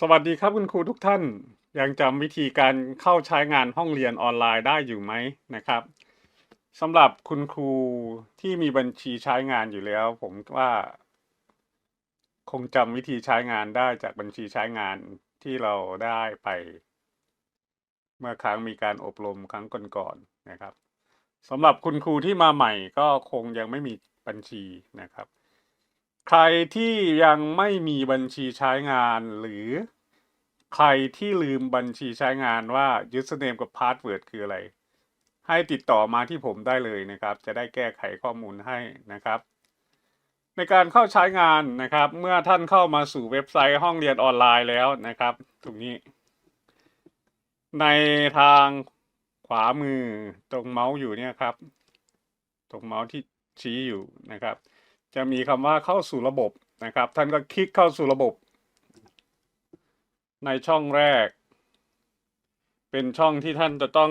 สวัสดีครับคุณครูทุกท่าน ยังจำวิธีการเข้าใช้งานห้องเรียนออนไลน์ได้อยู่ไหมนะครับสำหรับคุณครูที่มีบัญชีใช้งานอยู่แล้ว ผมว่า คงจำวิธีใช้งานได้จากบัญชีใช้งานที่เราได้ไป เมื่อครั้งมีการอบรมครั้งก่อนๆนะครับสำหรับคุณครูที่มาใหม่ก็คงยังไม่มีบัญชีนะครับ ใครที่ยังไม่มีบัญชีใช้งานหรือ ใครที่ลืมบัญชีใช้งานว่า username กับ password คืออะไร ให้ติดต่อมาที่ผมได้เลยนะครับ จะได้แก้ไขข้อมูลให้นะครับ ในการเข้าใช้งานนะครับ เมื่อท่านเข้ามาสู่เว็บไซต์ห้องเรียนออนไลน์แล้วนะครับ ตรงนี้ ในทางขวามือตรงเมาส์อยู่เนี่ยครับ ตรงเมาส์ที่ชี้อยู่นะครับ จะมีคำว่าเข้าสู่ระบบนะครับ ท่านก็คลิกเข้าสู่ระบบ ในช่องแรก เป็นช่องที่ท่านจะต้อง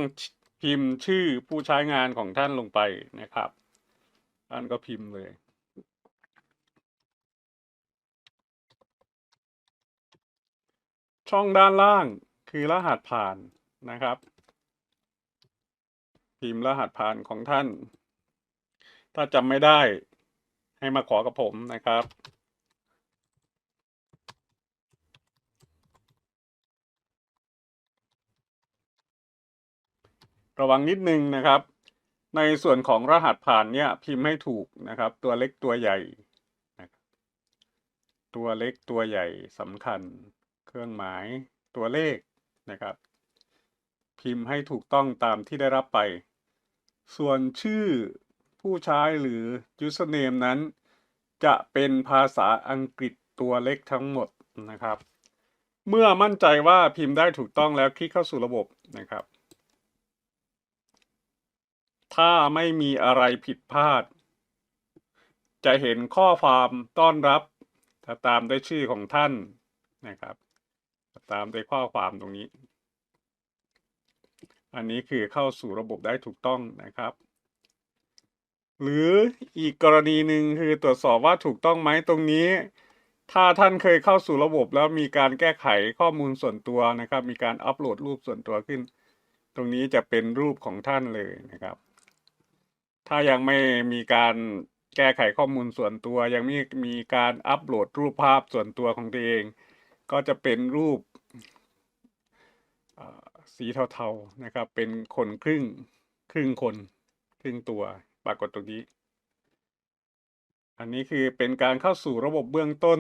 พิมพ์ชื่อผู้ใช้งานของท่านลงไปนะครับ ท่านก็พิมพ์เลยช่องด้านล่างคือรหัสผ่านนะครับ พิมพ์รหัสผ่านของท่าน ถ้าจำไม่ได้ ให้มาขอกับผมนะครับ ระวังนิดนึงนะครับ ในส่วนของรหัสผ่านเนี่ยพิมพ์ให้ถูกนะครับ ตัวเล็กตัวใหญ่นะครับตัวเล็กตัวใหญ่สำคัญ เครื่องหมายตัวเลขนะครับ พิมพ์ให้ถูกต้องตามที่ได้รับไป ส่วนชื่อ ผู้ใช้หรือ username นั้น จะเป็นภาษาอังกฤษตัวเล็กทั้งหมดนะครับ เมื่อมั่นใจว่าพิมพ์ได้ถูกต้องแล้วคลิกเข้าสู่ระบบนะครับ ถ้าไม่มีอะไรผิดพลาด จะเห็นข้อความต้อนรับ ถ้าตามด้วยชื่อของท่านนะครับ ตามด้วยข้อความตรงนี้ อันนี้คือเข้าสู่ระบบได้ถูกต้องนะครับ หรืออีกกรณีหนึ่งคือตรวจสอบว่าถูกต้องไหมตรงนี้ ถ้าท่านเคยเข้าสู่ระบบแล้วมีการแก้ไขข้อมูลส่วนตัวนะครับ มีการอัปโหลดรูปส่วนตัวขึ้น ตรงนี้จะเป็นรูปของท่านเลยนะครับ ถ้ายังไม่มีการแก้ไขข้อมูลส่วนตัว ยังไม่มีการอัปโหลดรูปภาพส่วนตัวของตัวเอง ก็จะเป็นรูปสีเทาๆนะครับ เป็นคนครึ่งครึ่งคนครึ่งตัว ปรากฏตรงนี้ อันนี้คือเป็นการเข้าสู่ระบบเบื้องต้น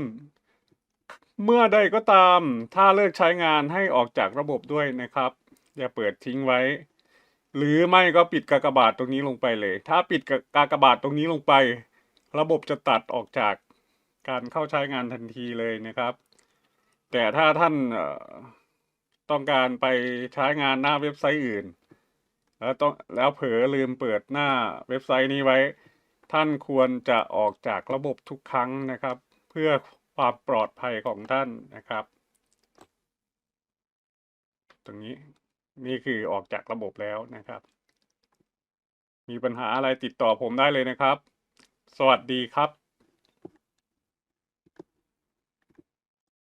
เมื่อใดก็ตาม ถ้าเลิกใช้งานให้ออกจากระบบด้วยนะครับ อย่าเปิดทิ้งไว้ หรือไม่ก็ปิดกากบาทตรงนี้ลงไปเลย ถ้าปิดกากบาทตรงนี้ลงไป ระบบจะตัดออกจากการเข้าใช้งานทันทีเลยนะครับ แต่ถ้าท่านต้องการไปใช้งานหน้าเว็บไซต์อื่น แล้วต้องแล้วเผลอลืมเปิดหน้าเว็บไซต์นี้ไว้ ท่านควรจะออกจากระบบทุกครั้งนะครับ เพื่อความปลอดภัยของท่านนะครับ ตรงนี้นี่คือออกจากระบบแล้วนะครับ มีปัญหาอะไรติดต่อผมได้เลยนะครับ สวัสดีครับ